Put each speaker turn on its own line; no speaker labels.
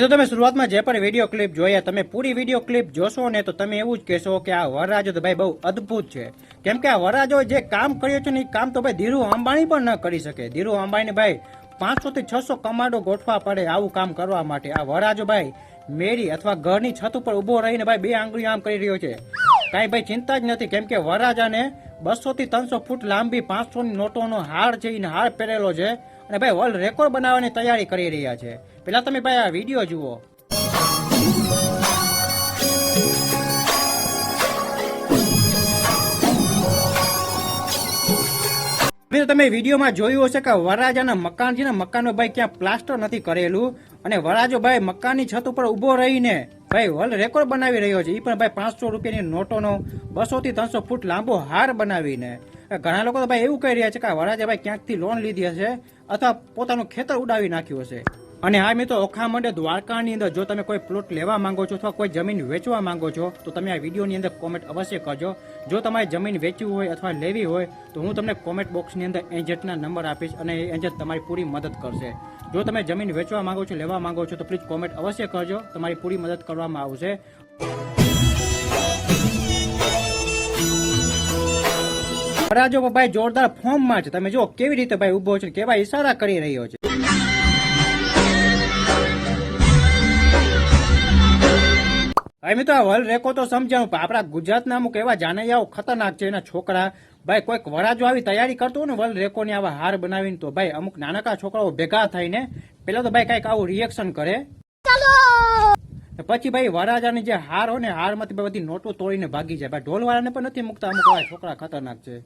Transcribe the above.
મિત્રો, તમે શરૂઆતમાં જે પણ વીડિયો ક્લિપ જોયા, તમે પૂરી વીડિયો ક્લિપ જોશો ને તો તમે એવું જ કહેશો કે આ વરરાજો તો ભાઈ બહુ અદ્ભુત છે. કેમ કે આ વરરાજો જે કામ કર્યું છે ને એ કામ તો ભાઈ ધીરુ અંબાણી પણ ન કરી શકે. ધીરુ અંબાણી ભાઈ પાંચસો થી છસો કમાડો ગોઠવા પડે આવું કામ કરવા માટે. આ વરરાજો ભાઈ મેરી અથવા ઘરની છત ઉપર ઊભો રહીને ભાઈ બે આંગળી આમ કરી રહ્યો છે. કાંઈ ભાઈ ચિંતા જ નથી, કેમ કે વરરાજાને બસો થી ત્રણસો ફૂટ લાંબી પાંચસો નોટોનો હાર છે એને હાર પહેરેલો છે અને ભાઈ વર્લ્ડ રેકોર્ડ બનાવવાની તૈયારી કરી રહ્યા છે. પેલા તમે ભાઈ આ વીડિયો જુઓ. તમે વિડીયોમાં જોયું હશે કે વરરાજાના મકાન છે ને મકાનનો ભાઈ ક્યાં પ્લાસ્ટર નથી કરેલું અને વરરાજો ભાઈ મકાનની છત ઉપર ઊભો રહીને ભાઈ વર્લ્ડ રેકોર્ડ બનાવી રહ્યો છે. એ પણ ભાઈ પાંચસો રૂપિયાની નોટોનો બસો થી ત્રણસો ફૂટ લાંબો હાર બનાવીને. ઘણા લોકો તો ભાઈ એવું કહી રહ્યા છે કે આ વરરાજા ભાઈ ક્યાંકથી લોન લીધી હશે અથવા પોતાનું ખેતર ઉડાવી નાખ્યું હશે. અને હા મિત્રો ઓખા મંડે દ્વારકાની અંદર જો તમે કોઈ પ્લોટ લેવા માંગો છો અથવા કોઈ જમીન વેચવા માંગો છો, તો તમે આ વિડીયોની અંદર કોમેન્ટ અવશ્ય કરજો. જો તમારે જમીન વેચવી હોય અથવા લેવી હોય, તો હું તમને કોમેન્ટ બોક્સની અંદર એજન્ટના નંબર આપીશ અને એ એજન્ટ તમારી પૂરી મદદ કરશે. જો તમે જમીન વેચવા માંગો છો, લેવા માંગો છો, તો પ્લીઝ કોમેન્ટ અવશ્ય કરજો. તમારી પૂરી મદદ કરવામાં આવશે. રાજો ભાઈ જોરદાર ફોર્મમાં છે તમે જો કેવી રીતે ભાઈ ઊભો છે કેવા ઈશારા કરી રહ્યો છે. ભાઈ મિત્રો વર્લ્ડ રેકોર્ડ તો સમજાવું, પણ આપણા ગુજરાતના અમુક એવા જાનૈયાઓ ખતરનાક છે. એના છોકરા, ભાઈ, કોઈક વરાજો આવી તૈયારી કરતો ને વર્લ્ડ રેકોર્ડની આવા હાર બનાવીને, તો ભાઈ, અમુક નાનકા છોકરાઓ ભેગા થઈને પેલા તો ભાઈ કંઈક આવું રિએક્શન કરે. પછી ભાઈ વરાજાની જે હાર હોય ને, હારમાંથી બધી નોટો તોડીને ભાગી જાય. ભાઈ ઢોલ વાળાને પણ નથી મુકતા અમુક છોકરા ખતરનાક છે.